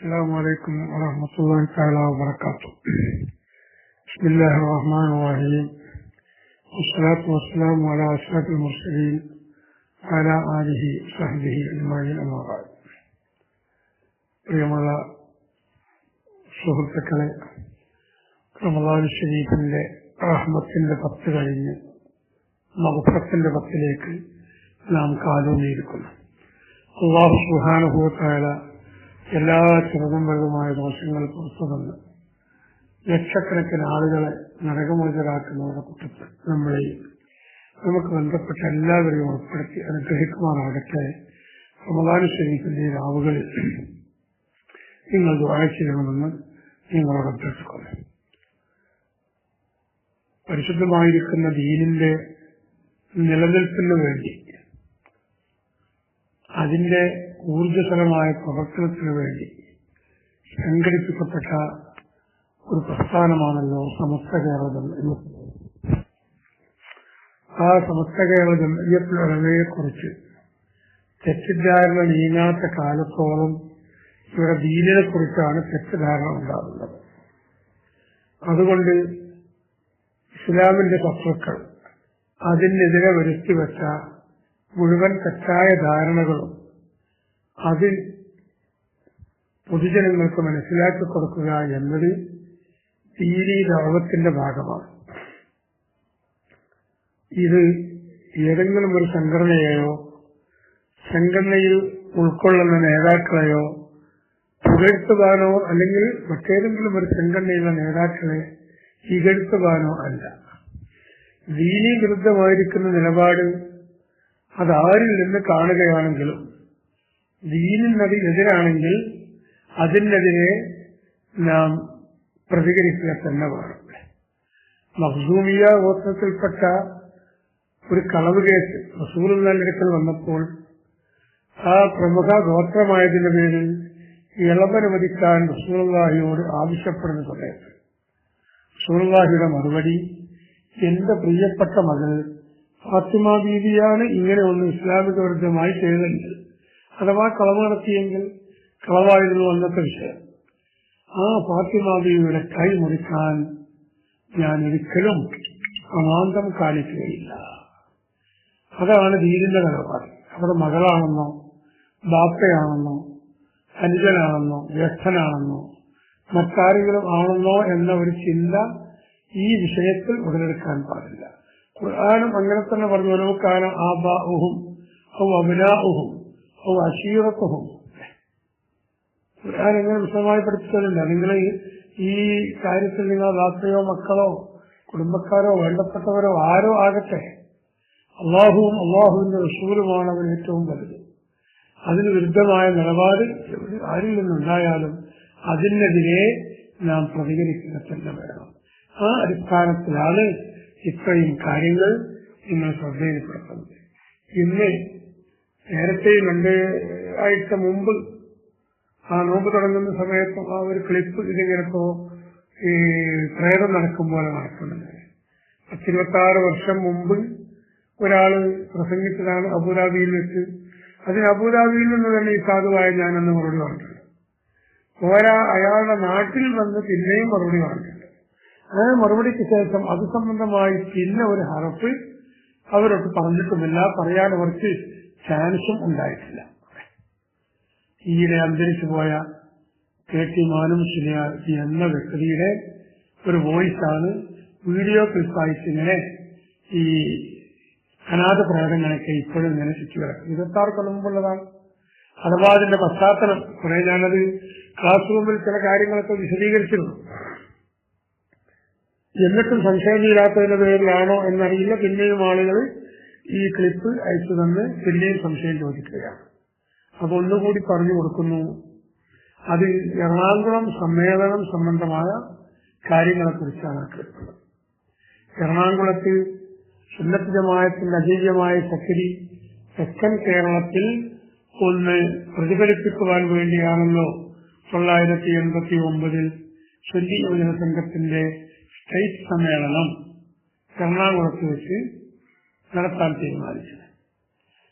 السلام عليكم ورحمة الله تعالى وبركاته بسم الله الرحمن الرحيم والصلاة والسلام على أشرف المرسلين وعلى آله وصحبه أجمعين أما بعد പ്രിയമുള്ള സുഹൃത്തുക്കളെ റമദാൻ ഷരീഫിന്റെ റഹ്മത്തിന്റെ പത്ത് കഴിഞ്ഞ് മഹഫത്തിന്റെ പത്തിലേക്ക് നാം കാലൂന്നിയിരിക്കുന്നു അള്ളാഹു സുഹാനുഭവത്തായ എല്ലാ ചെറുതും വെള്ളുമായ ദോഷങ്ങൾ പുറത്തു തന്ന് ലക്ഷക്കണക്കിന് ആളുകളെ നരകമോചരാക്കുന്നവരുടെ കൂട്ടത്തിൽ നമ്മളെയും നമുക്ക് ബന്ധപ്പെട്ട എല്ലാവരെയും ഉൾപ്പെടുത്തി അനുഗ്രഹിക്കുമാറാകട്ടെ. റമദാന ശരീഫിന്റെ രാവുകളിൽ നിങ്ങൾ ദുബായ ചെയ്യണമെന്ന് നിങ്ങളോട് അഭ്യർത്ഥിക്കുന്നു. പരിശുദ്ധമായിരിക്കുന്ന ദീനിന്റെ നിലനിൽപ്പിന് വേണ്ടി അതിന്റെ ഊർജസ്വലമായ പ്രവർത്തനത്തിന് വേണ്ടി സംഘടിപ്പിക്കപ്പെട്ട ഒരു പ്രസ്ഥാനമാണല്ലോ സമസ്ത കേരള എന്ന്. ആ സമസ്ത കേരള ജമഇയ്യത്തുലമയെ കുറിച്ച് തെറ്റിദ്ധാരണ നീങ്ങാത്ത കാലത്തോളം ഇവിടെ ദീനിനെ കുറിച്ചാണ് തെറ്റിദ്ധാരണ ഉണ്ടാകുന്നത്. അതുകൊണ്ട് ഇസ്ലാമിന്റെ ശത്രുക്കൾ അതിനെതിരെ വരുത്തിവെച്ച മുഴുവൻ തെറ്റായ ധാരണകളും അത് പൊതുജനങ്ങൾക്ക് മനസ്സിലാക്കി കൊടുക്കുക എന്നത് തീരി ലോകത്തിന്റെ ഭാഗമാണ്. ഇത് ഏതെങ്കിലും ഒരു സംഘടനയെയോ സംഘടനയിൽ ഉൾക്കൊള്ളുന്ന നേതാക്കളെയോ പുകഴ്ത്തുവാനോ അല്ലെങ്കിൽ മറ്റേതെങ്കിലും ഒരു സംഘടനയിലെ നേതാക്കളെ ഇകഴ്ത്തുവാനോ അല്ല. ദീനി വിരുദ്ധമായിരിക്കുന്ന നിലപാട് അതാരിൽ നിന്ന് കാണുകയാണെങ്കിലും ദീനിനത് എതിരാണെങ്കിൽ അതിനെതിരെ നാം പ്രതികരിക്കുക തന്നെ വേണം. മഹ്സൂമിയ ഗോത്രത്തിൽപ്പെട്ട ഒരു കളവ് കേസ് അടുക്കൽ വന്നപ്പോൾ ആ പ്രമുഖ ഗോത്രമായതിന്റെ പേരിൽ ഇളവനുവദിക്കാൻ റസൂൽവാഹിയോട് ആവശ്യപ്പെടുന്ന സമയത്ത് റസൂൽവാഹിയുടെ മറുപടി എന്റെ പ്രിയപ്പെട്ട മകൾ ഫാത്തിമ ബീവിയാണ് ഇങ്ങനെ ഇസ്ലാമിക വിരുദ്ധമായി ചെയ്തെങ്കിൽ അഥവാ കളവ് നടത്തിയെങ്കിൽ കളവായിരുന്നു അന്നത്തെ വിഷയം. ആ ഫാത്തിമാദേവിയുടെ കൈ മുറിക്കാൻ ഞാൻ ഒരിക്കലും അമാന്തം കാണിക്കുകയില്ല. അതാണ് ദീനിന്റെ നിലപാട്. അവിടെ മകളാണെന്നോ ബാപ്പയാണെന്നോ അനുജനാണെന്നോ ജ്യേഷ്ഠനാണെന്നോ മറ്റാരെങ്കിലും ആണെന്നോ എന്ന ഒരു ചിന്ത ഈ വിഷയത്തിൽ ഉടലെടുക്കാൻ പാടില്ല. ഖുർആാനും അങ്ങനെ തന്നെ പറഞ്ഞു നമുക്കാനും ആബാഹും ഔ അബിനാഹും അഷീറത്തുഹും ഖുർആൻ എങ്ങനെ വിശദമായി പഠിപ്പിച്ചിട്ടുണ്ട് നിങ്ങൾ ഈ കാര്യത്തിൽ നിങ്ങൾ രാത്രിയോ മക്കളോ കുടുംബക്കാരോ വേണ്ടപ്പെട്ടവരോ ആരോ ആകട്ടെ. അള്ളാഹുവും അള്ളാഹുവിന്റെ റസൂലുമാണ് അവൻ ഏറ്റവും വലുത്. അതിന് വിരുദ്ധമായ നിലപാട് ആരിൽ നിന്നുണ്ടായാലും അതിനെതിരെ നാം പ്രതികരിക്കുക തന്നെ വേണം. ആ അടിസ്ഥാനത്തിലാണ് ഇത്രയും കാര്യങ്ങൾ നിങ്ങൾ ശ്രദ്ധയിൽപ്പെടുത്തുന്നത്. ഇന്ന് നേരത്തെ രണ്ട് ആഴ്ച മുമ്പ് ആ നോമ്പ് തുടങ്ങുന്ന സമയത്ത് ആ ഒരു ക്ലിപ്പ് ഇതിങ്ങനെ ഇപ്പോ ഈ പ്രേതം നടക്കും പോലെ നടക്കുന്നുണ്ട്. പത്തിരുപത്തി ആറ് വർഷം മുമ്പ് ഒരാൾ പ്രസംഗിച്ചതാണ് അബുദാബിയിൽ വെച്ച്. അതിന് അബുദാബിയിൽ നിന്ന് തന്നെ ഈ സാധുവായ ഞാനെന്ന് മറുപടി പറഞ്ഞിട്ടുണ്ട്. പോരാ അയാളുടെ നാട്ടിൽ വന്ന് പിന്നെയും മറുപടി പറഞ്ഞിട്ടുണ്ട്. ആ മറുപടിക്ക് ശേഷം അത് സംബന്ധമായി പിന്നെ ഒരു ഹറപ്പ് അവരൊക്കെ പറഞ്ഞിട്ടുമില്ല. പറയാൻ അവർക്ക് ചാൻസും ഉണ്ടായിട്ടില്ല. ഈയിടെ അന്തരിച്ചു പോയ കെ ടി മാനുമുസ്ലിയാർ എന്ന വ്യക്തിയുടെ ഒരു വോയിസാണ് വീഡിയോ ക്ലിപ്പായിട്ട് ഇങ്ങനെ ഈ അനാഥ പ്രേതങ്ങളൊക്കെ ഇപ്പോഴും ഇങ്ങനെ ചുറ്റി കിടക്കും കൊല്ലം മുമ്പുള്ളതാണ്. അഥവാ അതിന്റെ പശ്ചാത്തലം കുറെ ഞാനത് ക്ലാസ് റൂമിൽ ചില കാര്യങ്ങളൊക്കെ വിശദീകരിച്ചിരുന്നു. എന്നിട്ടും സംശയമില്ലാത്തതിന്റെ പേരിലാണോ എന്നറിയില്ല. പിന്നെയും ആളുകൾ ഈ ക്ലിപ്പ് അയച്ചു തന്ന് പിന്നെയും സംശയം ചോദിക്കുകയാണ്. അപ്പൊ ഒന്നുകൂടി പറഞ്ഞു കൊടുക്കുന്നു. അത് എറണാകുളം സമ്മേളനം സംബന്ധമായ കാര്യങ്ങളെ കുറിച്ചാണ് ആ ക്ലിപ്പ്. എറണാകുളത്ത് സുന്നത്ത് ജമായത്തിന്റെ അജീയമായ ശക്തി തെക്കൻ കേരളത്തിൽ ഒന്ന് പ്രതിഫലിപ്പിക്കുവാൻ വേണ്ടിയാണല്ലോ തൊള്ളായിരത്തി എൺപത്തി ഒമ്പതിൽ സുന്നി യുവജന സംഘത്തിന്റെ സ്റ്റേറ്റ് സമ്മേളനം എറണാകുളത്ത് വെച്ച് നടത്താൻ തീരുമാനിച്ചത്.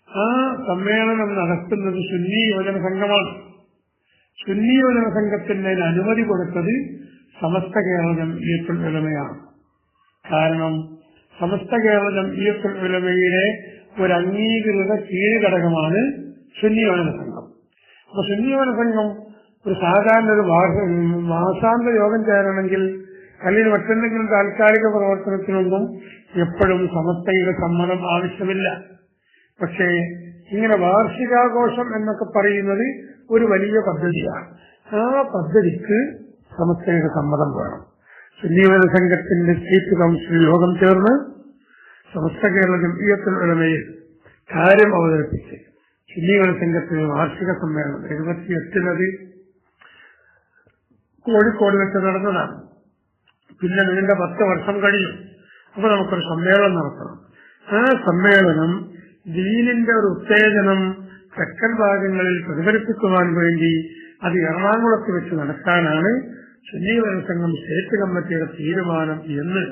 ആ സമ്മേളനം നടത്തുന്നത് സുന്നി യുവജന സംഘമാണ് സുന്നിയോജന സംഘത്തിന് അതിന് അനുമതി കൊടുത്തത് സമസ്ത കേരള ജംഇയ്യത്തുൽ വിലമയാണ് കാരണം സമസ്ത കേരള ജംഇയ്യത്തുൽ വിലമയുടെ ഒരു അംഗീകൃത കീഴ്ഘടകമാണ് സുന്നിയോജന സംഘം അപ്പൊ സുന്നിയോജന സംഘം ഒരു സാധാരണ ഒരു മാസ- മാസാന്ത യോഗം ചേരണമെങ്കിൽ അല്ലെങ്കിൽ മറ്റെന്തെങ്കിലും താൽക്കാലിക പ്രവർത്തനത്തിനൊന്നും എപ്പോഴും സമസ്തയുടെ സമ്മതം ആവശ്യമില്ല. പക്ഷേ ഇങ്ങനെ വാർഷികാഘോഷം എന്നൊക്കെ പറയുന്നത് ഒരു വലിയ പദ്ധതിയാണ്. ആ പദ്ധതിക്ക് സമസ്തയുടെ സമ്മതം വേണം. സുന്നീവന സംഘത്തിന്റെ സ്റ്റേറ്റ് കൗൺസിൽ യോഗം ചേർന്ന് സമസ്ത കേരള ജംഇയത്തിനുടമയിൽ കാര്യം അവതരിപ്പിച്ച് സുന്നീവന സംഘത്തിന് വാർഷിക സമ്മേളനം എഴുപത്തിയെട്ടിനത് കോഴിക്കോട് വെച്ച് നടന്നതാണ്. പിന്നെ നീണ്ട പത്ത് വർഷം കഴിയും. അപ്പൊ നമുക്കൊരു സമ്മേളനം നടത്തണം. ആ സമ്മേളനം ദീനിന്റെ ഒരു ഉത്തേജനം തെക്കൻ ഭാഗങ്ങളിൽ പ്രതിഫലിപ്പിക്കുവാൻ വേണ്ടി അത് എറണാകുളത്ത് വെച്ച് നടത്താനാണ് സുന്നീവന സംഘം സ്റ്റേറ്റ് കമ്മിറ്റിയുടെ തീരുമാനം എന്ന്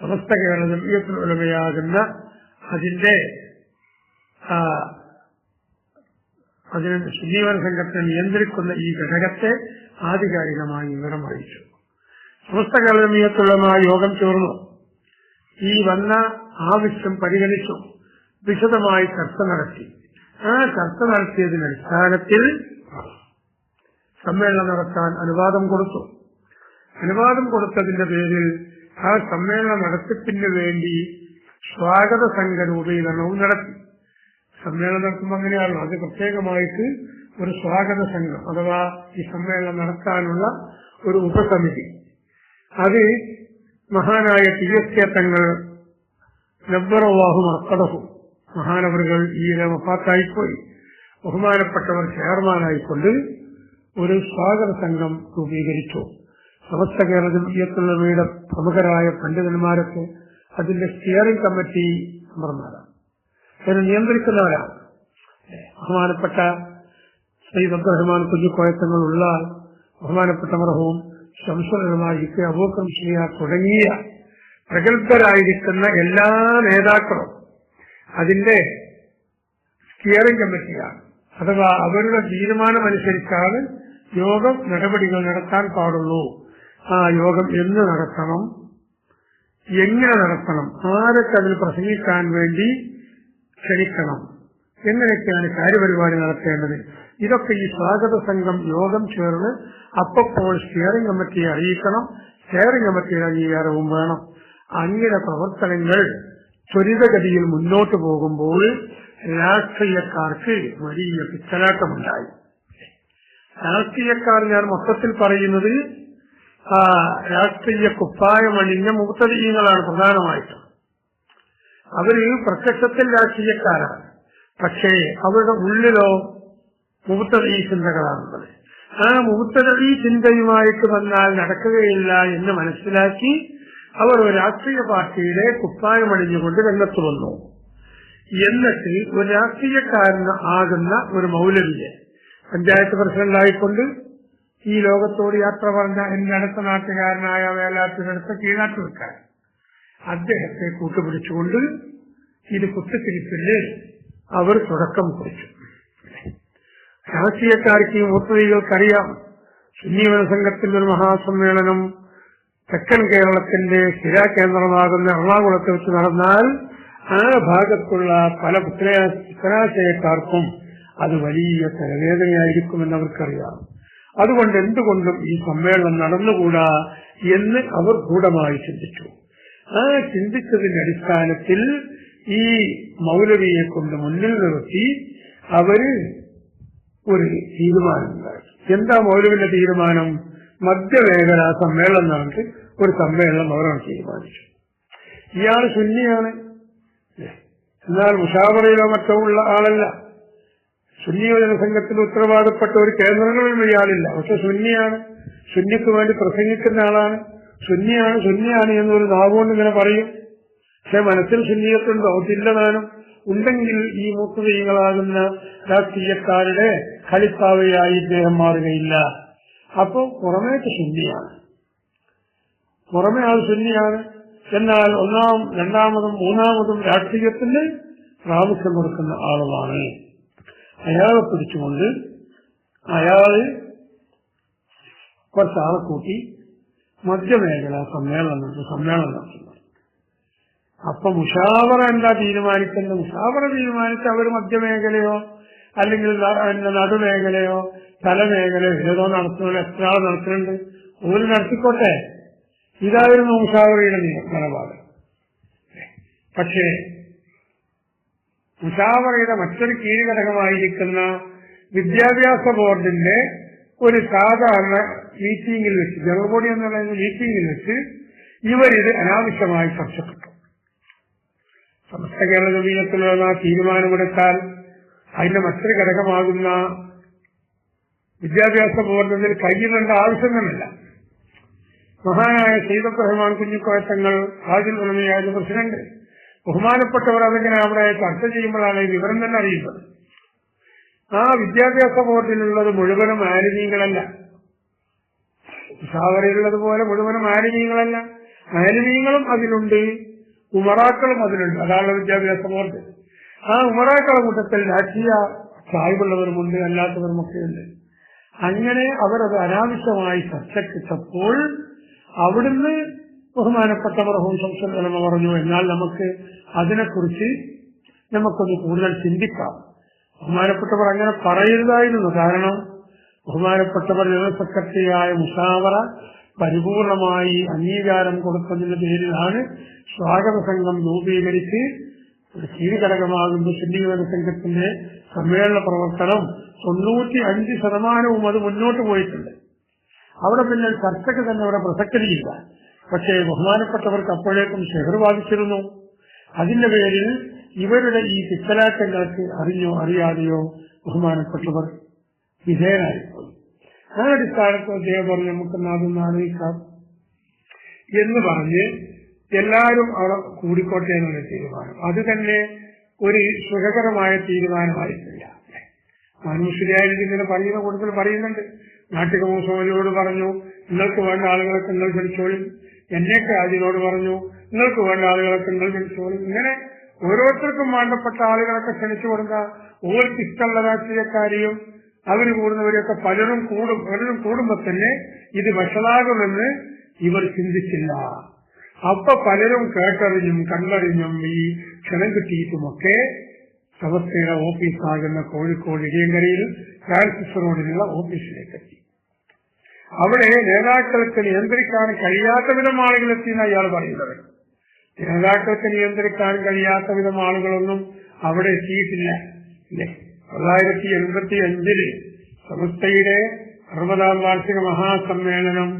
സമസ്ത കേരള ഉടമയാകുന്ന അതിന്റെ അതിന് സുന്നീവന സംഘത്തെ നിയന്ത്രിക്കുന്ന ഈ ഘടകത്തെ ആധികാരികമായി വിവരം അറിയിച്ചു. കേരള യോഗം ചേർന്നു. ഈ വന്ന ആവശ്യം പരിഗണിച്ചു. വിശദമായി ചർച്ച നടത്തി. ആ ചർച്ച നടത്തിയതിന് അടിസ്ഥാനത്തിൽ സമ്മേളനം നടത്താൻ അനുവാദം കൊടുത്തു. അനുവാദം കൊടുത്തതിന്റെ പേരിൽ ആ സമ്മേളന നടത്തിപ്പിന് വേണ്ടി സ്വാഗത സംഘ രൂപീകരണവും നടത്തി. സമ്മേളനം നടത്തുമ്പോൾ അങ്ങനെയാണല്ലോ. അത് പ്രത്യേകമായിട്ട് ഒരു സ്വാഗത സംഘം അഥവാ ഈ സമ്മേളനം നടത്താനുള്ള ഒരു ഉപസമിതി. അത് മഹാനായ ടി എസ് കെ നബ്ബറവാഹു മർക്കടഹു മഹാനവറുകൾ ഈ വഫാത്തായിപ്പോയി. ബഹുമാനപ്പെട്ടവർ ചെയർമാനായിക്കൊണ്ട് ഒരു സ്വാഗത സംഘം രൂപീകരിച്ചു. സമസ്ത കേരള ജമീയത്തുള്ളവയുടെ പ്രമുഖരായ പണ്ഡിതന്മാരൊക്കെ അതിന്റെ സ്റ്റിയറിംഗ് കമ്മിറ്റി മെമ്പർമാരാണ്. അതിനെ നിയന്ത്രിക്കുന്നവരാണ്. ബഹുമാനപ്പെട്ട സയ്യിദ് അബ്ദുറഹ്മാൻ കുഞ്ഞിക്കോയത്തങ്ങളുള്ള ബഹുമാനപ്പെട്ട മറഹവും ശംസുലമായി അബൂക്കം ചെയ്യുക തുടങ്ങിയ പ്രഗത്ഭരായിരിക്കുന്ന എല്ലാ നേതാക്കളും അതിന്റെ സ്റ്റിയറിംഗ് കമ്മിറ്റിയാണ് അഥവാ അവരുടെ തീരുമാനമനുസരിച്ചാണ് യോഗം നടപടികൾ നടത്താൻ പാടുള്ളൂ. ആ യോഗം എന്ന് നടത്തണം എങ്ങനെ നടത്തണം ആരൊക്കെ അതിൽ പ്രസംഗിക്കാൻ വേണ്ടി ക്ഷണിക്കണം എങ്ങനെയൊക്കെയാണ് കാര്യപരിപാടി നടത്തേണ്ടത് ഇതൊക്കെ ഈ സ്വാഗത സംഘം യോഗം ചേർന്ന് അപ്പോൾ സ്റ്റിയറിംഗ് കമ്മിറ്റിയെ അറിയിക്കണം. സ്റ്റിയറിംഗ് കമ്മിറ്റിയുടെ അംഗീകാരവും വേണം. അങ്ങനെ പ്രവർത്തനങ്ങൾ ത്വരിതഗതിയിൽ മുന്നോട്ട് പോകുമ്പോൾ രാഷ്ട്രീയക്കാർക്ക് വലിയ പിച്ചലാട്ടമുണ്ടായി. രാഷ്ട്രീയക്കാർ ഞാൻ മൊത്തത്തിൽ പറയുന്നത് രാഷ്ട്രീയ രാഷ്ട്രീയ കുപ്പായമണിഞ്ഞ മൂത്തലീയങ്ങളാണ് പ്രധാനമായിട്ടും. അവർ പ്രത്യക്ഷത്തിൽ രാഷ്ട്രീയക്കാരാണ്. പക്ഷേ അവരുടെ ഉള്ളിലോ മുബത്തദീ ചിന്തകളാണുള്ളത് ആ മുബത്തദീ ചിന്തയുമായിട്ട് വന്നാൽ നടക്കുകയില്ല എന്ന് മനസ്സിലാക്കി അവർ ഒരു രാഷ്ട്രീയ പാർട്ടിയുടെ കുപ്പായമണിഞ്ഞുകൊണ്ട് രംഗത്ത് വന്നു. എന്നിട്ട് ഒരു രാഷ്ട്രീയക്കാരന് ആകുന്ന ഒരു മൗലവിയെ പഞ്ചായത്ത് പ്രസിഡന്റായിക്കൊണ്ട് ഈ ലോകത്തോട് യാത്ര പറഞ്ഞ എന്റെ അടുത്ത നാട്ടുകാരനായ വേലാത്തിനടുത്ത കീഴാട്ട് വെക്കാൻ അദ്ദേഹത്തെ കൂട്ടുപിടിച്ചുകൊണ്ട് ഇത് കുത്തിത്തിരിപ്പില്ലേ അവർ തുടക്കം കുറിച്ചു. രാഷ്ട്രീയക്കാർക്ക് ഈ മുസ്ലിങ്ങൾക്കറിയാം സുന്നീവന സംഘത്തിന്റെ ഒരു മഹാസമ്മേളനം തെക്കൻ കേരളത്തിന്റെ സ്ഥിരാകേന്ദ്രമാകുന്ന എറണാകുളത്ത് വെച്ച് നടന്നാൽ ആ ഭാഗത്തുള്ള പല പുത്രാശയക്കാർക്കും അത് വലിയ തലവേദനയായിരിക്കുമെന്ന് അവർക്കറിയാം. അതുകൊണ്ട് എന്തുകൊണ്ടും ഈ സമ്മേളനം നടന്നുകൂടാ എന്ന് അവർ ഗൂഢമായി ചിന്തിച്ചു. ആ ചിന്തിച്ചതിന്റെ അടിസ്ഥാനത്തിൽ ഈ മൗലവിയെ കൊണ്ട് മുന്നിൽ നിർത്തി അവർ ഒരു തീരുമാനമുണ്ടായി. എന്താ മൗലവിന്റെ തീരുമാനം? മധ്യമേഖല സമ്മേളനം നടത്തി ഒരു സമ്മേളനം അവരാണ് തീരുമാനിച്ചു ഇയാൾ സുന്നിയാണ്. എന്നാൽ മുഷാവറയിലോ മറ്റോ ഉള്ള ആളല്ല. സുന്നിയോജന ജനസംഘത്തിന് ഉത്തരവാദപ്പെട്ട ഒരു കേന്ദ്രങ്ങളിലും ഇയാളില്ല. പക്ഷെ സുന്നിയാണ്. സുന്നിക്ക് വേണ്ടി പ്രസംഗിക്കുന്ന ആളാണ്. സുന്നിയാണ് സുന്നിയാണ് എന്നൊരു നാവുകൊണ്ട് ഇങ്ങനെ പറയും. പക്ഷെ മനസ്സിൽ സുന്നിയത്തുണ്ടോ? അതില്ല ഉണ്ടെങ്കിൽ ഈ മൂത്തുകൈകളാകുന്ന രാഷ്ട്രീയക്കാരുടെ കളിപ്പാവയായി ഇദ്ദേഹം മാറുകയില്ല. അപ്പോ പുറമേക്ക് സുന്നിയാണ് പുറമേ ആൾ സുന്നിയാണ് എന്നാൽ ഒന്നാം രണ്ടാമതും മൂന്നാമതും രാഷ്ട്രീയത്തിന് പ്രാമുഖ്യം കൊടുക്കുന്ന ആളുമാണ്. അയാളെ പിടിച്ചുകൊണ്ട് അയാൾ കുറച്ചാളെ കൂട്ടി മധ്യമേഖല സമ്മേളനം സമ്മേളനം നടത്തുന്നു. അപ്പൊ മുഷാവറ എന്താ തീരുമാനിക്കുന്നത്? മുഷാവറ തീരുമാനിച്ച അവർ മധ്യമേഖലയോ അല്ലെങ്കിൽ ന- പിന്നെ നടുമേഖലയോ തലമേഖലയോ ഏതോ നടത്തുന്ന എത്ര നടത്തുന്നുണ്ട് ഒരു നടത്തിക്കോട്ടെ. ഇതായിരുന്നു മുഷാവറയുടെ നിലപാട്. പക്ഷേ മുഷാവറയുടെ മറ്റൊരു കീഴ്ഘടകമായിരിക്കുന്ന വിദ്യാഭ്യാസ ബോർഡിന്റെ ഒരു സാധാരണ മീറ്റിംഗിൽ വെച്ച് ജനറൽ ബോഡി എന്ന് പറയുന്ന മീറ്റിംഗിൽ വെച്ച് ഇവരിത് അനാവശ്യമായി ചർച്ചപ്പെട്ടു. സമസ്ത കേരള ജമീനത്തിലുള്ള തീരുമാനമെടുത്താൽ അതിന്റെ മറ്റൊരു ഘടകമാകുന്ന വിദ്യാഭ്യാസ ബോർഡിൽ കൈയിടേണ്ട ആവശ്യമൊന്നുമില്ല മഹാനായ സീദത്ത് റഹ്മാൻ ആദ്യം തുടങ്ങിയായിരുന്നു പ്രസിഡന്റ് ബഹുമാനപ്പെട്ടവർ അതിങ്ങനെ അവിടെ ചർച്ച ചെയ്യുമ്പോഴാണ് വിവരം തന്നെ അറിയുന്നത്? ആ വിദ്യാഭ്യാസ ബോർഡിലുള്ളത് മുഴുവനും ആലിമീങ്ങളല്ല പോലെ മുഴുവനും ആലിമീങ്ങളല്ല ആലിമീങ്ങളും അതിലുണ്ട്. ഉമറാക്കളും അതിലുണ്ട്. അതാണ് വിദ്യാഭ്യാസ ബോർഡ്. ആ ഉമറാക്കളെ കൂട്ടത്തിൽ രാഷ്ട്രീയ ചായ്വുള്ളവരുമുണ്ട് അല്ലാത്തവരുമൊക്കെ ഉണ്ട്. അങ്ങനെ അവരത് അനാവശ്യമായി ചർച്ചക്കിട്ടപ്പോൾ അവിടുന്ന് ബഹുമാനപ്പെട്ടവർ ഹോം സംസ്ഥാനം പറഞ്ഞു എന്നാൽ നമുക്ക് അതിനെക്കുറിച്ച് നമുക്കൊന്ന് കൂടുതൽ ചിന്തിക്കാം. ബഹുമാനപ്പെട്ടവർ അങ്ങനെ പറയരുതായിരുന്നു. കാരണം ബഹുമാനപ്പെട്ടവർ ജനറൽ സെക്രട്ടറിയായ മുഷാവറ പരിപൂർണമായി അംഗീകാരം കൊടുത്തതിന്റെ പേരിലാണ് സ്വാഗത സംഘം രൂപീകരിച്ച് ഒരു കീഴ്ഘടകമാകുന്ന ശുദ്ധീകരണ സംഘത്തിന്റെ സമ്മേളന പ്രവർത്തനം. തൊണ്ണൂറ്റി അഞ്ച് ശതമാനവും അത് മുന്നോട്ട് പോയിട്ടുണ്ട്. അവിടെ പിന്നെ ചർച്ചയ്ക്ക് തന്നെ അവിടെ പ്രസക്തിയില്ല. പക്ഷേ ബഹുമാനപ്പെട്ടവർക്ക് അപ്പോഴേക്കും ഷെഹർ ബാധിച്ചിരുന്നു അതിന്റെ പേരിൽ ഇവരുടെ ഈ പിത്തലാറ്റങ്ങൾക്ക് അറിഞ്ഞോ അറിയാതെയോ ബഹുമാനപ്പെട്ടവർ വിധേയനായിപ്പോയി. ആ അടിസ്ഥാനത്തിൽ അദ്ദേഹം പറഞ്ഞു നമുക്ക് നാദം നാണയിക്കാം. എന്ന് പറഞ്ഞ് എല്ലാവരും അവിടെ കൂടിക്കോട്ടെ എന്നുള്ള തീരുമാനം. അത് തന്നെ ഒരു സുഖകരമായ തീരുമാനമായിട്ടില്ല. മനുഷ്യരായിട്ട് ഇങ്ങനെ പറയുന്ന കൂടുതൽ പറയുന്നുണ്ട്. നാട്ടിക മുസോലിയോട് പറഞ്ഞു നിങ്ങൾക്ക് വേണ്ട ആളുകളൊക്കെ നിങ്ങൾ ക്ഷണിച്ചോളും എന്നെ ആജിനോട് പറഞ്ഞു നിങ്ങൾക്ക് വേണ്ട ആളുകളൊക്കെ നിങ്ങൾ ക്ഷണിച്ചോളും ഇങ്ങനെ ഓരോരുത്തർക്കും വേണ്ടപ്പെട്ട ആളുകളൊക്കെ ക്ഷണിച്ചു കൊടുക്കുക ഓർക്ക് ഇഷ്ടമുള്ള രാഷ്ട്രീയക്കാരെയും അവർ കൂടുന്നവരെയൊക്കെ പലരും കൂടും പലരും കൂടുമ്പോ തന്നെ ഇത് വഷളാകുമെന്ന് ഇവർ ചിന്തിച്ചില്ല. അപ്പൊ പലരും കേട്ടറിഞ്ഞും കണ്ടറിഞ്ഞും ഈ ക്ഷണം കിട്ടിയിട്ടുമൊക്കെ സമസ്തയുടെ ഓഫീസാകുന്ന കോഴിക്കോട് ഇടിയങ്കരയിൽ ഫ്രാൻസിസ് റോഡിലുള്ള ഓഫീസിലേക്ക് എത്തി അവിടെ നേതാക്കൾക്ക് നിയന്ത്രിക്കാൻ കഴിയാത്ത വിധം ആളുകൾ എത്തിയെന്ന് അയാൾ പറയുന്നത്. നേതാക്കൾക്ക് നിയന്ത്രിക്കാൻ കഴിയാത്ത വിധം ആളുകളൊന്നും അവിടെ എത്തിയിട്ടില്ല. തൊള്ളായിരത്തി എൺപത്തി അഞ്ചിൽ സമസ്തയുടെ അറുപതാം വാർഷിക മഹാസമ്മേളനം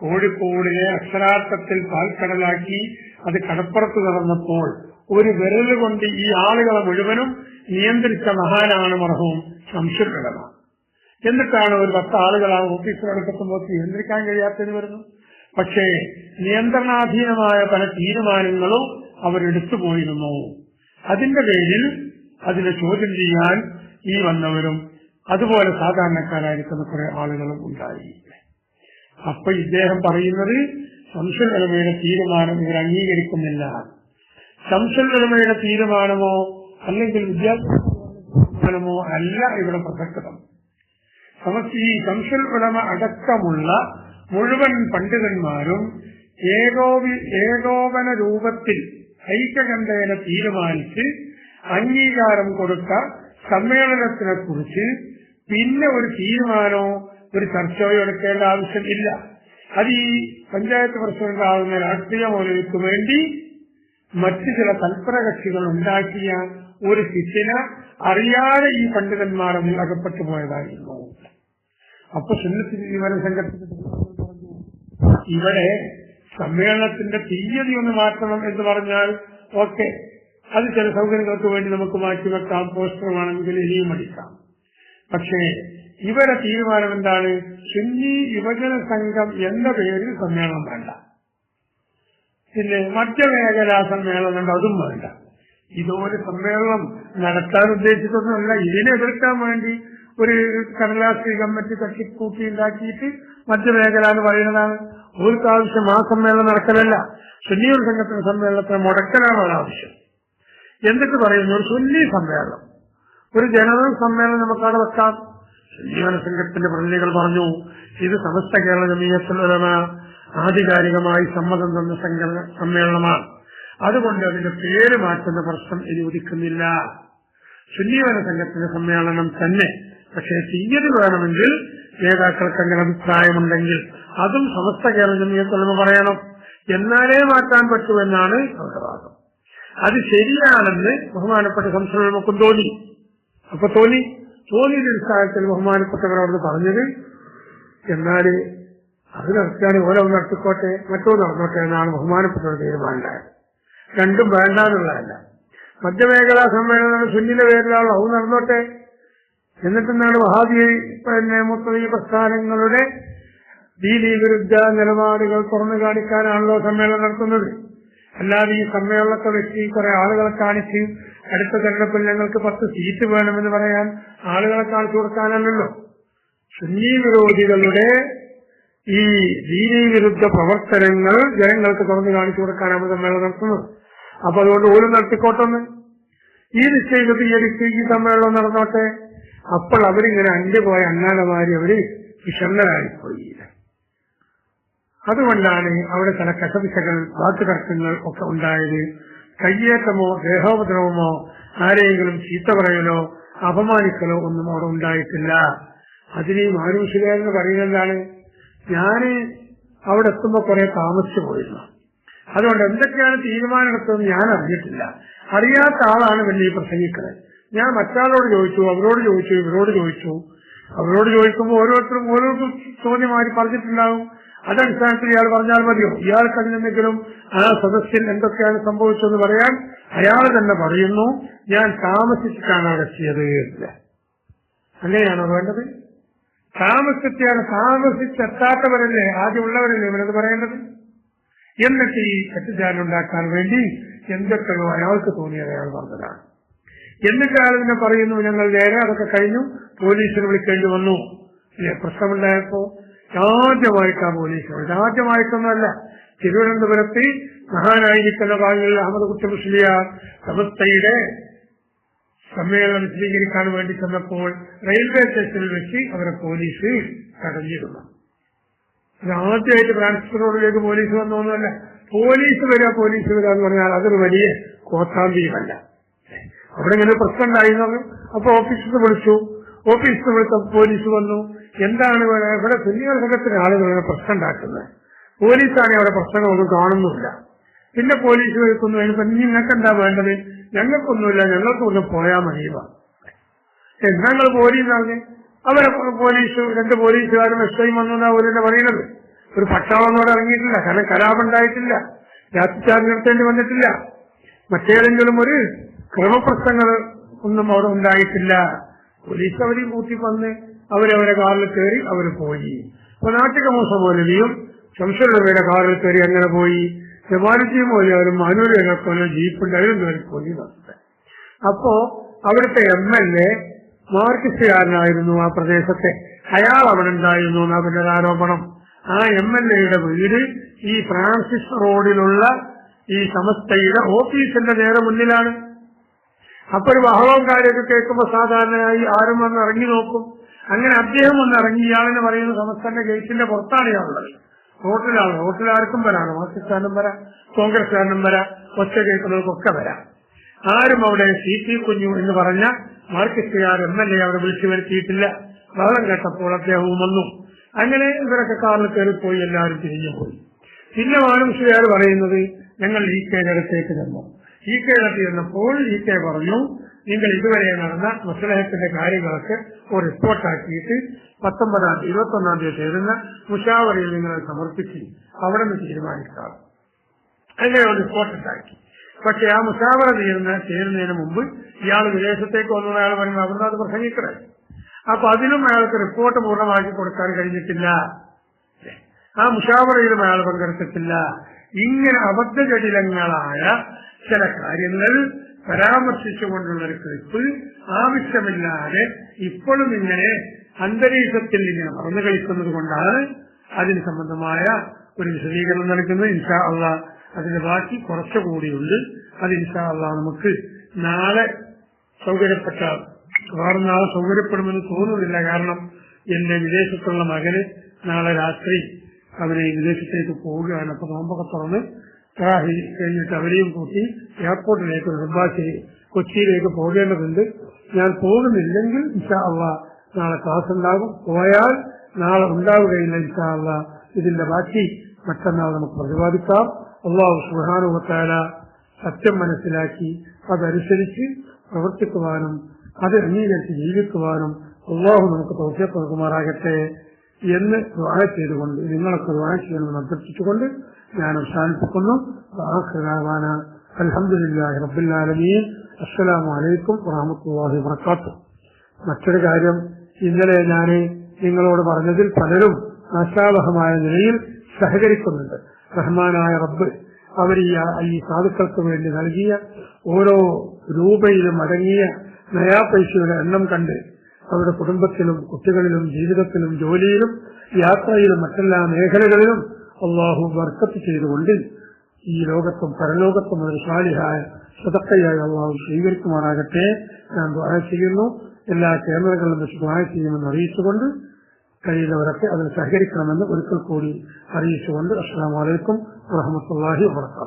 കോഴിക്കോടിനെ അക്ഷരാർത്ഥത്തിൽ പാൽക്കടലാക്കി അത് കടപ്പുറത്ത് നടന്നപ്പോൾ ഒരു വിരൽ കൊണ്ട് ഈ ആളുകളെ മുഴുവനും നിയന്ത്രിച്ച മഹാനാണ് മർഹവും സംശയപ്പെടണ എന്നിട്ടാണ് ഒരു പത്ത് ആളുകൾ ആ ഓഫീസിനടുത്തെത്തുമ്പോൾ നിയന്ത്രിക്കാൻ കഴിയാത്തത് വരുന്നു. പക്ഷേ നിയന്ത്രണാധീനമായ പല തീരുമാനങ്ങളും അവരെടുത്തു പോയിരുന്നു. അതിന്റെ പേരിൽ അതിനെ ചോദ്യം ചെയ്യാൻ ഈ വന്നവരും അതുപോലെ സാധാരണക്കാരായിരിക്കുന്ന കുറെ ആളുകളും ഉണ്ടായി. അപ്പൊ ഇദ്ദേഹം പറയുന്നത് സംശയകരമയുടെ തീരുമാനം ഇവർ അംഗീകരിക്കുന്നില്ല. സംശയകരമയുടെ തീരുമാനമോ അല്ലെങ്കിൽ വിദ്യാഭ്യാസമോ അല്ല ഇവിടെ പ്രസക്തം. സമസ്ത ഈ അടക്കമുള്ള മുഴുവൻ പണ്ഡിതന്മാരും ഏകോപി ഏകോപന രൂപത്തിൽ ഐക്യകണ്ഠേന തീരുമാനിച്ച് അംഗീകാരം കൊടുത്ത സമ്മേളനത്തിനെ കുറിച്ച് പിന്നെ ഒരു തീരുമാനമോ ഒരു ചർച്ചയോ എടുക്കേണ്ട ആവശ്യമില്ല അത് ഈ പഞ്ചായത്ത് പ്രസിഡന്റ് ആകുന്ന രാഷ്ട്രീയ മൗലവിക്ക് വേണ്ടി മറ്റു ചില തൽപര കക്ഷികൾ ഉണ്ടാക്കിയ ഒരു ഫിത്തിന അറിയാതെ ഈ പണ്ഡിതന്മാർ അതിൽ അകപ്പെട്ടു പോയതായിരുന്നു. അപ്പൊ സുന്നത്തി സംഘത്തിന്റെ ഇവിടെ സമ്മേളനത്തിന്റെ തീയതി ഒന്ന് മാറ്റണം എന്ന് പറഞ്ഞാൽ ഓക്കെ. അത് ചില സൗകര്യങ്ങൾക്ക് വേണ്ടി നമുക്ക് മാറ്റിവെക്കാം പോസ്റ്റർ വേണമെങ്കിൽ ഇനിയും അടിക്കാം. പക്ഷേ ഇവരെ തീരുമാനം എന്താണ്? സുന്നി യുവജന സംഘം എന്ന പേരിൽ സമ്മേളനം വേണ്ട. പിന്നെ മധ്യമേഖലാ സമ്മേളനം ഉണ്ട് അതും വേണ്ട. ഇതുപോലെ സമ്മേളനം നടത്താൻ ഉദ്ദേശിച്ചതൊന്നുമല്ല. ഇതിനെ എതിർക്കാൻ വേണ്ടി ഒരു കടലാസ് കമ്മിറ്റി തട്ടിക്കൂട്ടി ഉണ്ടാക്കിയിട്ട് മധ്യമേഖല എന്ന് പറയുന്നതാണ് ഒരു ആവശ്യം ആ സമ്മേളനം നടക്കലല്ല. സുന്നിയൂർ സംഘത്തിന്റെ സമ്മേളനത്തിന് മുടക്കലാണ് ആവശ്യം. എന്തൊക്കെ പറയുന്നു ഒരു സുന്നി സമ്മേളനം. ഒരു ജനറൽ സമ്മേളനം നമുക്കവിടെ വെക്കാം. സുന്നി സംഘത്തിന്റെ പ്രതിനിധികൾ പറഞ്ഞു ഇത് സമസ്ത കേരള ജമീയത്തുലമ ആധികാരികമായി സമ്മതം തന്ന സമ്മേളനമാണ്. അതുകൊണ്ട് അതിന്റെ പേര് മാറ്റുന്ന പ്രശ്നം ഇനി ഉദിക്കുന്നില്ല. സുന്നീവന സംഘത്തിന്റെ സമ്മേളനം തന്നെ. പക്ഷേ തീയതി വേണമെങ്കിൽ നേതാക്കൾക്ക് അങ്ങനെ അഭിപ്രായമുണ്ടെങ്കിൽ അതും സമസ്ത കേരള ജമീയത്തുലമ പറയണം. എന്നാലേ മാറ്റാൻ പറ്റൂ എന്നാണ് അവരുടെ വാദം അത് ശരിയാണെന്ന് ബഹുമാനപ്പെട്ട സംസ്ഥാനമൊക്കെ തോന്നി. അപ്പൊ തോന്നി? തോന്നിയുടെ ബഹുമാനപ്പെട്ടവരോട് പറഞ്ഞത് എന്നാൽ അത് നടത്തിയാണ് ഓരോ നടത്തിക്കോട്ടെ മറ്റോ നടന്നോട്ടെ എന്നാണ് ബഹുമാനപ്പെട്ടവർ തീരുമാനമുണ്ടായത് രണ്ടും വേണ്ട എന്നുള്ളതല്ല. മധ്യമേഖലാ സമ്മേളനം സുന്നിന്റെ പേരിലാണ് അത് നടന്നോട്ടെ. എന്നിട്ടെന്നാണ് വഹാബി പിന്നെ മുസ്ലിം പ്രസ്ഥാനങ്ങളുടെ ദീനി വിരുദ്ധ നിലപാടുകൾ തുറന്നു കാണിക്കാനാണല്ലോ സമ്മേളനം നടത്തുന്നത്. അല്ലാതെ ഈ സമ്മേളനത്തെ വെച്ച് കുറെ ആളുകളെ കാണിച്ച് അടുത്ത തെരഞ്ഞെടുപ്പിൽ ഞങ്ങൾക്ക് പത്ത് സീറ്റ് വേണമെന്ന് പറയാൻ ആളുകളെ കാണിച്ചു കൊടുക്കാനല്ലല്ലോ. സുന്നി വിരോധികളുടെ ഈ ദീനി വിരുദ്ധ പ്രവർത്തനങ്ങൾ ജനങ്ങൾക്ക് തുറന്നു കാണിച്ചു കൊടുക്കാനാണ് സമ്മേളനം നടത്തുന്നത്. അപ്പൊ അതുകൊണ്ട് ഓരോ നടത്തിക്കോട്ടെന്ന് ഈ നിശ്ചയിച്ച തീയതിക്ക് ഈ സമ്മേളനം നടന്നോട്ടെ. അപ്പോൾ അവരിങ്ങനെ അണ്ടുപോയ അന്നാലമാരി അവർ വിഷണ്ണരായിപ്പോയി അതുകൊണ്ടാണ് അവിടെ ചില കശപിശകൾ വാക്കുതർക്കങ്ങൾ ഒക്കെ ഉണ്ടായത്. കയ്യേറ്റമോ ദേഹോപദ്രവമോ ആരെയെങ്കിലും ചീത്ത പറയലോ അപമാനിക്കലോ ഒന്നും അവിടെ ഉണ്ടായിട്ടില്ല. അതിന് ഈ മാനുഷികരെന്ന് പറയുന്നതാണ് ഞാൻ അവിടെ എത്തുമ്പോ കുറെ താമസിച്ചു പോയിരുന്നു. അതുകൊണ്ട് എന്തൊക്കെയാണ് തീരുമാനമെടുത്തതെന്ന് ഞാൻ അറിഞ്ഞിട്ടില്ല. അറിയാത്ത ആളാണ് വലിയ പ്രസംഗിക്കുന്നത് ഞാൻ മറ്റാളോട് ചോദിച്ചു അവരോട് ചോദിച്ചു ഇവരോട് ചോദിച്ചു. അവരോട് ചോദിക്കുമ്പോൾ ഓരോരുത്തരും ഓരോരുത്തരും ചോദ്യമായി പറഞ്ഞിട്ടുണ്ടാവും. അതടിസ്ഥാനത്തിൽ ഇയാൾ പറഞ്ഞാൽ മതിയോ? ഇയാൾക്ക് അതിനെന്തെങ്കിലും ആ സദസ്യൻ എന്തൊക്കെയാണ് സംഭവിച്ചതെന്ന് പറയാൻ അയാൾ തന്നെ പറയുന്നു ഞാൻ താമസിച്ചിട്ടാണ് എന്ന്. അങ്ങനെയാണോ വേണ്ടത്? താമസിച്ചാണ് താമസിച്ചെത്താത്തവരല്ലേ ആദ്യമുള്ളവരല്ലേ ഇവരത് പറയേണ്ടത്? എന്നിട്ട് ഈ തെറ്റിദ്ധാരണുണ്ടാക്കാൻ വേണ്ടി എന്തൊക്കെയോ അയാൾക്ക് തോന്നിയത് അയാൾ പറഞ്ഞതാണ്. എന്നിട്ട് അയാൾ പിന്നെ പറയുന്നു ഞങ്ങൾ നേരെ അതൊക്കെ കഴിഞ്ഞു പോലീസിനെ വിളിക്കേണ്ടി വന്നു. പ്രശ്നമുണ്ടായപ്പോ ആദ്യമായിട്ടാ പോലീസ് വിളിച്ചത് ആദ്യമായിട്ടൊന്നുമല്ല തിരുവനന്തപുരത്ത് മഹാനായിരിക്കുന്ന ഭാഗങ്ങളിൽ അഹമ്മദ് കുട്ടി മുസ്ലിയാർ സമസ്തയുടെ സമ്മേളനം സ്വീകരിക്കാൻ വേണ്ടി ചെന്നപ്പോൾ റെയിൽവേ സ്റ്റേഷനിൽ വെച്ച് അവരെ പോലീസ് തടഞ്ഞിരുന്നു. ആദ്യമായിട്ട് ട്രാൻസ്ഫർ റോഡിലേക്ക് പോലീസ് വന്നൊന്നുമല്ല. പോലീസ് വരിക പോലീസ് വരിക എന്ന് പറഞ്ഞാൽ അതൊരു വലിയ കോത്താമ്പിയുമല്ല അവിടെ ഇങ്ങനെ പ്രശ്നം ഉണ്ടായിരുന്നു അപ്പൊ ഓഫീസിൽ വിളിച്ചു. ഓഫീസിൽ വിളിച്ച പോലീസ് വന്നു. എന്താണ് ഇവിടെ ഇവിടെ സംഘത്തിന് ആളുകൾ പ്രശ്നം ഉണ്ടാക്കുന്നത്. പോലീസാണ് അവിടെ പ്രശ്നങ്ങളൊന്നും കാണുന്നുമില്ല. പിന്നെ പോലീസ് വരുത്തുന്നു നിങ്ങൾക്ക് എന്താ വേണ്ടത്? ഞങ്ങൾക്കൊന്നുമില്ല. ഞങ്ങൾക്ക് പോയാൽ മതിയുക ഞങ്ങൾ പോലീസ് അറിഞ്ഞ് അവരെ പോലീസ് രണ്ട് പോലീസുകാരും എസ് ഐ വന്നു എന്നാ പറയുന്നത്. ഒരു പട്ടാളൊന്നും അവിടെ ഇറങ്ങിയിട്ടില്ല. കാരണം കലാപം ഉണ്ടായിട്ടില്ല. രാത്രിച്ചാർജ് നടത്തേണ്ടി വന്നിട്ടില്ല. മറ്റേതെങ്കിലും ഒരു ക്രമപ്രശ്നങ്ങൾ ഒന്നും അവിടെ ഉണ്ടായിട്ടില്ല. പോലീസ് അവരെയും കൂട്ടി വന്ന് അവരവരെ കാറിൽ കയറി അവർ പോയി. അപ്പൊ നാട്ടിക മൂസമോലിയും ശംസുള്ളവരുടെ കാറിൽ കയറി അങ്ങനെ പോയി? ജമാലിജി മാനൂരൊക്കെ ജീപ്പിന്റെ അതിലും കയറി പോയി നടത്തുന്നത് അപ്പോ അവിടുത്തെ എം എൽ എ മാർക്സിസ്റ്റുകാരനായിരുന്നു ആ പ്രദേശത്തെ. അയാൾ അവിടെ ഉണ്ടായിരുന്നു പിന്നെ ആരോപണം. ആ എം എൽ എയുടെ വീട് ഈ ഫ്രാൻസിസ് റോഡിലുള്ള ഈ സമസ്തയുടെ ഓഫീസിന്റെ നേരെ മുന്നിലാണ്. അപ്പൊ ഒരു ബഹളവും കാര്യമൊക്കെ കേൾക്കുമ്പോൾ സാധാരണയായി ആരും വന്ന് ഇറങ്ങി നോക്കും. അങ്ങനെ അദ്ദേഹം ഒന്ന് ഇറങ്ങി. ഇയാളെന്ന് പറയുന്ന സമസ്തന്റെ ഗേറ്റിന്റെ പുറത്താണ് ഇയാളുള്ളത് റോട്ടിലാണ്. റോട്ടിൽ ആർക്കും വരാം. മാർക്സിസ്റ്റാനും വരാം. കോൺഗ്രസ്സുകാരനും വരാം. ഒറ്റ കേൾക്കുന്നവർക്കൊക്കെ വരാം. ആരും അവിടെ സി പി കുഞ്ഞു എന്ന് പറഞ്ഞ മാർക്സിസ്റ്റുകാർ എം എൽ എ അവിടെ വിളിച്ചു വരുത്തിയിട്ടില്ല. ബഹളം കേട്ടപ്പോൾ അദ്ദേഹവും വന്നു. അങ്ങനെ ഇവരൊക്കെ കാറിൽ കയറിപ്പോയി. എല്ലാവരും തിരിഞ്ഞു പോയി. പിന്നെ മാനുഷുകാർ പറയുന്നത് ഞങ്ങൾ ഈ കെ തന്നു ഈ കെ ചെന്നപ്പോൾ ഈ കെ പറഞ്ഞു നിങ്ങൾ ഇതുവരെ നടന്ന മുസ്ലഹത്തിന്റെ കാര്യങ്ങൾക്ക് ഒരു റിപ്പോർട്ടാക്കിയിട്ട് പത്തൊമ്പതാം തീയതി ഇരുപത്തൊന്നാം തീയതി ചേരുന്ന മുഷാവറിയിൽ നിങ്ങൾ സമർപ്പിച്ച് അവിടെ നിന്ന് തീരുമാനിക്കാം അങ്ങനെ ഒരു റിപ്പോർട്ട് ഉണ്ടാക്കി പക്ഷെ ആ മുഷാവറ തീരുന്ന ചേരുന്നതിന് മുമ്പ് ഇയാൾ വിദേശത്തേക്ക് വന്ന അയാൾ പറയുന്നത് അവിടുന്ന് അത് പ്രസംഗിക്കണേ. അപ്പൊ അതിലും അയാൾക്ക് റിപ്പോർട്ട് പൂർണമാക്കി കൊടുക്കാൻ കഴിഞ്ഞിട്ടില്ല. ആ മുഷാവറയിലും അയാൾ പങ്കെടുത്തിട്ടില്ല. ഇങ്ങനെ അബദ്ധജടിലങ്ങളായ ചില കാര്യങ്ങൾ പരാമർശിച്ചുകൊണ്ടുള്ള ഒരു ക്ലിപ്പ് ആവശ്യമില്ലാതെ ഇപ്പോഴും ഇങ്ങനെ അന്തരീക്ഷത്തിൽ ഇങ്ങനെ മറന്നു കളിക്കുന്നത് കൊണ്ടാണ് അതിന് സംബന്ധമായ ഒരു വിശദീകരണം നൽകുന്നത്. ഇൻഷാ അള്ളാ അതിന്റെ ബാക്കി കുറച്ചുകൂടിയുണ്ട്. അത് ഇൻഷാ അള്ളാ നമുക്ക് നാളെ സൗകര്യപ്പെട്ട വേറെ നാളെ സൗകര്യപ്പെടുമെന്ന് തോന്നുന്നില്ല. കാരണം എന്റെ വിദേശത്തുള്ള മകന് നാളെ രാത്രി അവർ വിദേശത്തേക്ക് പോവുകയാണ്. അപ്പൊ നോമ്പൊക്കെ തുറന്ന് ത്രാഹി കഴിഞ്ഞിട്ട് അവരെയും കൂട്ടി എയർപോർട്ടിലേക്ക് നെടുമ്പാശ്ശേരി കൊച്ചിയിലേക്ക് പോകേണ്ടതുണ്ട്. ഞാൻ പോകുന്നില്ലെങ്കിൽ ഇൻഷാ അള്ളാ നാളെ ക്ലാസ് ഉണ്ടാകും. പോയാൽ നാളെ ഉണ്ടാവുകയില്ല ഇൻഷാ അള്ളാ ഇതിന്റെ ബാക്കി മറ്റന്നാൾ നമുക്ക് പ്രതിപാദിക്കാം. അള്ളാഹു സുഹാനുവത്താല സത്യം മനസ്സിലാക്കി അതനുസരിച്ച് പ്രവർത്തിക്കുവാനും അത് അംഗീകരിച്ച് ജീവിക്കുവാനും അള്ളാഹു നമുക്ക് തോഫിയൊക്കെ നൽകുമാറാകട്ടെ. എന്ന് ദ്വാര ചെയ്തുകൊണ്ട് നിങ്ങളൊക്കെ ദ്വാര ചെയ്യണമെന്ന് അഭ്യർത്ഥിച്ചുകൊണ്ട് ഞാൻ അവസാനിപ്പിക്കുന്നു. റബ്ബിൽ ആലമീൻ. അസ്സലാമു അലൈക്കും വറഹ്മത്തുള്ളാഹി വബറകാതുഹു. മറ്റൊരു കാര്യം ഇന്നലെ ഞാൻ നിങ്ങളോട് പറഞ്ഞതിൽ പലരും ആശാവഹമായ നിലയിൽ സഹകരിക്കുന്നുണ്ട്. റഹ്മാനായ റബ്ബ് അവർ ഈ സാധുക്കൾക്ക് വേണ്ടി നൽകിയ ഓരോ രൂപയിലും അടങ്ങിയ നയാ പൈസയുടെ എണ്ണം കണ്ട് അവരുടെ കുടുംബത്തിലും കുട്ടികളിലും ജീവിതത്തിലും ജോലിയിലും യാത്രയിലും മറ്റെല്ലാ മേഖലകളിലും അള്ളാഹു വർക്കത്ത് ചെയ്തുകൊണ്ട് ഈ ലോകത്തും പരലോകത്തും ഒരു സാലിഹായ സതക്കയായി അള്ളാഹു സ്വീകരിക്കുമാറാകട്ടെ ഞാൻ ദ്വാര ചെയ്യുന്നു. എല്ലാ കേന്ദ്രങ്ങളിലും വെച്ച് ദ്വാര ചെയ്യുമെന്ന് അറിയിച്ചുകൊണ്ട് കഴിയുന്നവരൊക്കെ അതിന് സഹകരിക്കണമെന്ന് ഒരിക്കൽ കൂടി അറിയിച്ചുകൊണ്ട് അസ്സാം വലൈക്കും വാഹമത്തല്ലാഹി വാത്തു